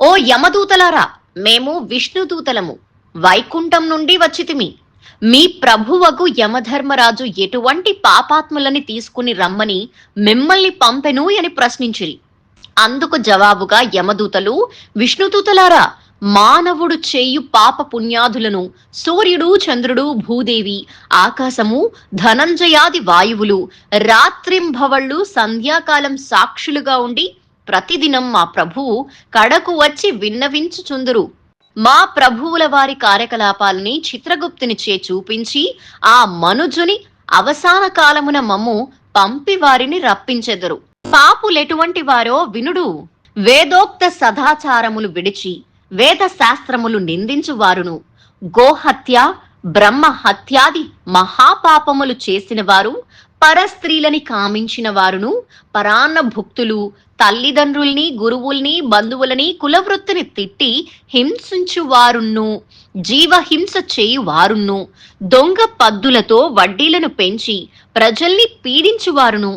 ఓ యమదూతలారా మేము విష్ణుదూతలము. వైకుంఠం నుండి వచ్చితిమి. మీ ప్రభువకు యమధర్మరాజు ఎటువంటి పాపాత్ములని తీసుకుని రమ్మని మిమ్మల్ని పంపెను అని ప్రశ్నించిరి. అందుకు జవాబుగా యమదూతలు విష్ణుదూతలారా మానవుడు చేయు పాప పుణ్యాదులను సూర్యుడు చంద్రుడు భూదేవి ఆకాశము ధనంజయాది వాయువులు రాత్రింభవళ్ళు సంధ్యాకాలం సాక్షులుగా ఉండి ప్రతిదినం మా ప్రభువు కడకు వచ్చి విన్నవించుచుందురు. మా ప్రభువుల వారి కార్యకలాపాలని చిత్రగుప్తునిచే చూపించి ఆ మనుజుని అవసాన కాలమున మమ్ము పంపి వారిని రప్పించెదరు. పాపులెటువంటి వారో వినుడు. వేదోక్త సదాచారములు విడిచి వేద శాస్త్రములు నిందించు వారును. గోహత్య బ్రహ్మ హత్యాది మహాపాపములు చేసిన వారు పరస్త్రీలని కామించిన వారును పరాన్న భుక్తులు తల్లిదండ్రుల్ని గురువుల్ని బంధువులని కులవృత్తిని తిట్టి హింసించువారును జీవహింస చేయువారును దొంగ పద్దులతో వడ్డీలను పెంచి ప్రజల్ని పీడించువారును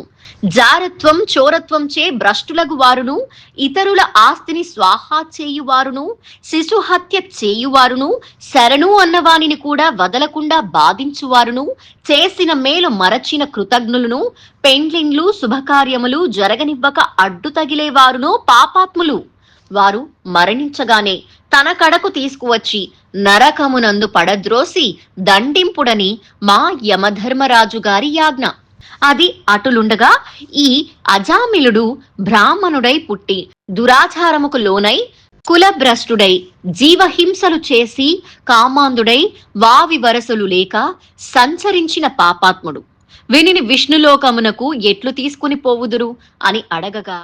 జారత్వం చోరత్వం చే భ్రష్టులకు వారును ఇతరుల ఆస్తిని స్వాహా చేయువారును శిశుహత్య చేయువారును శరణు అన్నవానిని కూడా వదలకుండా బాధించువారును చేసిన మేలు మరచిన కృతజ్ఞులను పెండ్లిండ్లు శుభకార్యములు జరగనివ్వక అడ్డు తగిలేవారును పాపాత్ములు. వారు మరణించగానే తన కడకు తీసుకువచ్చి నరకమునందు పడద్రోసి దండింపుడని మా యమధర్మరాజు గారి యాజ్ఞ. అది అటులుండగా ఈ అజామిలుడు బ్రాహ్మణుడై పుట్టి దురాచారముకు లోనై కులభ్రష్టుడై జీవహింసలు చేసి కామాంధుడై వావి వరసలు లేక సంచరించిన పాపాత్ముడు. వినిని విష్ణులోకమునకు ఎట్లు తీసుకుని పోవుదురు అని అడగగా